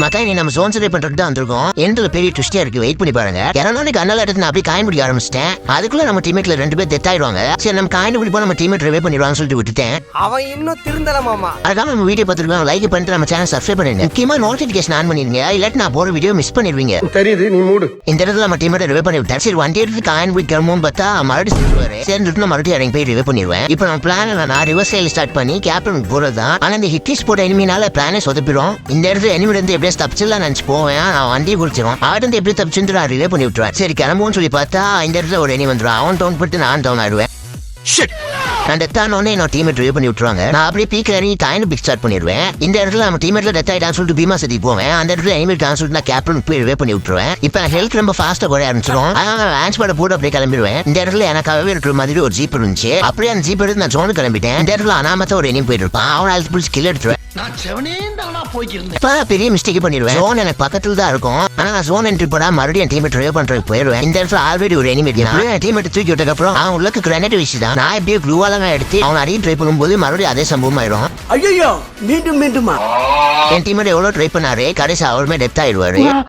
மத்த நீ நம்ம ஜோன் சர்வே பண்றது தான் வந்திருக்கோம். எந்த பெரிய ட்விஸ்டா இருக்கு. வெயிட் பண்ணி பாருங்க. இரநூறு கண்ணால எடுத்து நான் அப்படியே காயின் பிடிக்க ஆரம்பிச்சிட்டேன். அதுக்குள்ள நம்ம டீமேட்ல ரெண்டு பேர் டெத் ஆயிடுவாங்க சரி நம்ம காயின் பிடிப்போம் நம்ம டீமேட் ரிவே பண்ணிடுவாங்கன்னு சொல்லிட்டு விட்டுட்டேன். அவன் இன்னும் திருந்தல மாமா. அதுக்காக நம்ம வீடியோ பார்த்துருக்கோம். லைக் பண்ணிட்டு நம்ம சேனல் சப்ஸ்கிரைப் பண்ணிடுங்க. முக்கியமா நோட்டிபிகேஷன் ஆன் பண்ணிருங்க இல்லாட்டி நான் போற வீடியோ மிஸ் பண்ணிடுவீங்க. தெரியுது. நீ மூடு. இந்த இடத்துல நம்ம டீமேட் ரிவே பண்ணி விட்டேன். சரி வண்டி எடுத்து காயின் போய் கிளம்பும் பார்த்தா மறுபடியும் சொல்லுவாரு. சேர்ந்துட்டு நான் மறுபடியும் இறங்கி போய் ரிவே பண்ணிடுவேன். இப்போ நம்ம பிளான் நான் ரிவர்ஸ் ஸ்டார்ட் பண்ணி கேப்டன் போறது தான் ஆனா இந்த ஹிட்டிஸ் போட்ட எனிமினால பிளானே சொதப்பிடும் இந்த இடத்துல எனிமி இருந்து எப்படியே தப்பிச்சிடலாம் நினைச்சு போவேன் நான் வண்டியை குடிச்சிடும் அவன் வந்து எப்படி தப்பிச்சுட்டு நான் ரிவே பண்ணி விட்டுருவேன். சரி கிளம்புவோம்னு சொல்லி பார்த்தா இந்த இடத்துல ஒரு எனி வந்துடும் அவன் டவுன் பண்ணிட்டு நான் டவுன் ஆயிடுவேன். நான் டெத் ஆனோடனே என்னோட டீமேட் ரிவே பண்ணி விட்டுருவாங்க. நான் அப்படியே பீக் இறங்கி டைம் பிக் ஸ்டார்ட் பண்ணிடுவேன். இந்த இடத்துல நம்ம டீமேட்ல டெத் ஆயிட்டான்னு சொல்லிட்டு பீமா சதி போவேன். அந்த இடத்துல எனிமேட் டான்ஸ் சொல்லிட்டு நான் கேப்டன் போய் ரிவே பண்ணி விட்டுருவேன். இப்போ ஹெல்த் ரொம்ப ஃபாஸ்ட்டாக குறைய ஆரம்பிச்சிடும் அதனால லான்ச் பேட போட்டு அப்படியே கிளம்பிடுவேன். இந்த இடத்துல எனக்காகவே இருக்கிற மாதிரி ஒரு ஜீப் இருந்துச்சு. அப்படியே அந்த ஜீப் எடுத்து நான் ஜோனு கிளம்பிட்டேன். இந்த இடத்துல அனாமத்தா ஒரு எனிம் போயிட்டு இருப்பான். அவன் அழுத்து பிடிச்சி கில் எடுத்துருவேன். நான் செவனேந்தானா போய்க்கிருந்தேன். இப்ப நான் பெரிய மிஸ்டேக் பண்ணிடுவேன். ஜோன் எனக்கு பக்கத்துல தான் இருக்கும். ஆனா நான் ஜோன் என்ட்ரி போனா மறுபடியும் என் டீமேட் ரிவே பண்றதுக்கு போயிடுவேன். இந்த இடத்துல ஆல்ரெடி ஒரு எனிமேட் என் டீமேட் தூக்கி விட்டதுக்கு அப்புறம் அவன் உள்ளக்கு கிரானைட் வீசிதான் நான் எப்படியே க்ளூவாலாம் எடுத்து அவன் அடியும் ட்ரை பண்ணும்போது மறுபடியும் அதே சம்பவம் ஆயிடும் ஐயோ மீண்டும் மீண்டுமா? என் டீமேட் எவ்வளவு ட்ரை பண்ணாரு? கடைசி அவருமே டெத் ஆயிடுவாரு.